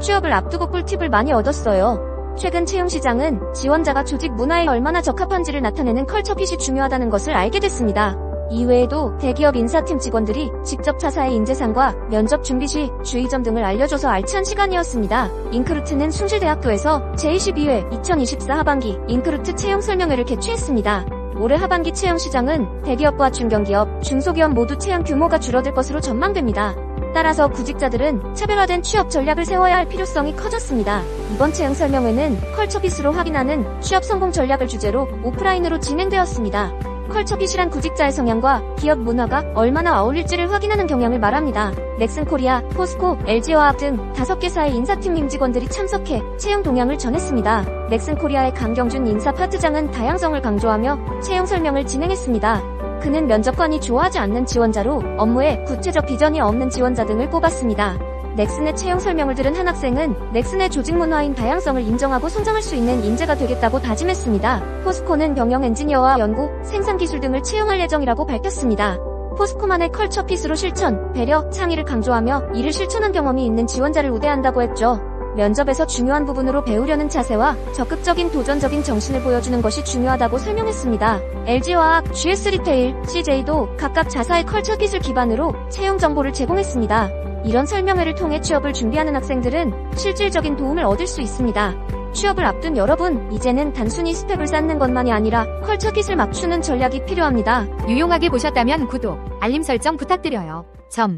취업을 앞두고 꿀팁을 많이 얻었어요. 최근 채용시장은 지원자가 조직 문화에 얼마나 적합한지를 나타내는 컬처핏이 중요하다는 것을 알게 됐습니다. 이외에도 대기업 인사팀 직원들이 직접 차사의 인재상과 면접 준비 시 주의점 등을 알려줘서 알찬 시간이었습니다. 인크루트는 숭실대학교에서 제22회 2024 하반기 인크루트 채용 설명회를 개최했습니다. 올해 하반기 채용 시장은 대기업과 중견기업, 중소기업 모두 채용 규모가 줄어들 것으로 전망됩니다. 따라서 구직자들은 차별화된 취업 전략을 세워야 할 필요성이 커졌습니다. 이번 채용 설명회는 컬처핏으로 확인하는 취업 성공 전략을 주제로 오프라인으로 진행되었습니다. 컬처핏이란 구직자의 성향과 기업 문화가 얼마나 어울릴지를 확인하는 경향을 말합니다. 넥슨 코리아, 포스코, LG화학 등 다섯 개사의 인사팀 임 직원들이 참석해 채용 동향을 전했습니다. 넥슨 코리아의 강경준 인사 파트장은 다양성을 강조하며 채용 설명을 진행했습니다. 그는 면접관이 좋아하지 않는 지원자로 업무에 구체적 비전이 없는 지원자 등을 꼽았습니다. 넥슨의 채용 설명을 들은 한 학생은 넥슨의 조직 문화인 다양성을 인정하고 성장할 수 있는 인재가 되겠다고 다짐했습니다. 포스코는 경영 엔지니어와 연구, 생산 기술 등을 채용할 예정이라고 밝혔습니다. 포스코만의 컬처핏으로 실천, 배려, 창의를 강조하며 이를 실천한 경험이 있는 지원자를 우대한다고 했죠. 면접에서 중요한 부분으로 배우려는 자세와 적극적인 도전적인 정신을 보여주는 것이 중요하다고 설명했습니다. LG화학, GS 리테일, CJ도 각각 자사의 컬처 킷을 기반으로 채용 정보를 제공했습니다. 이런 설명회를 통해 취업을 준비하는 학생들은 실질적인 도움을 얻을 수 있습니다. 취업을 앞둔 여러분, 이제는 단순히 스펙을 쌓는 것만이 아니라 컬처 킷을 맞추는 전략이 필요합니다. 유용하게 보셨다면 구독, 알림 설정 부탁드려요. 점.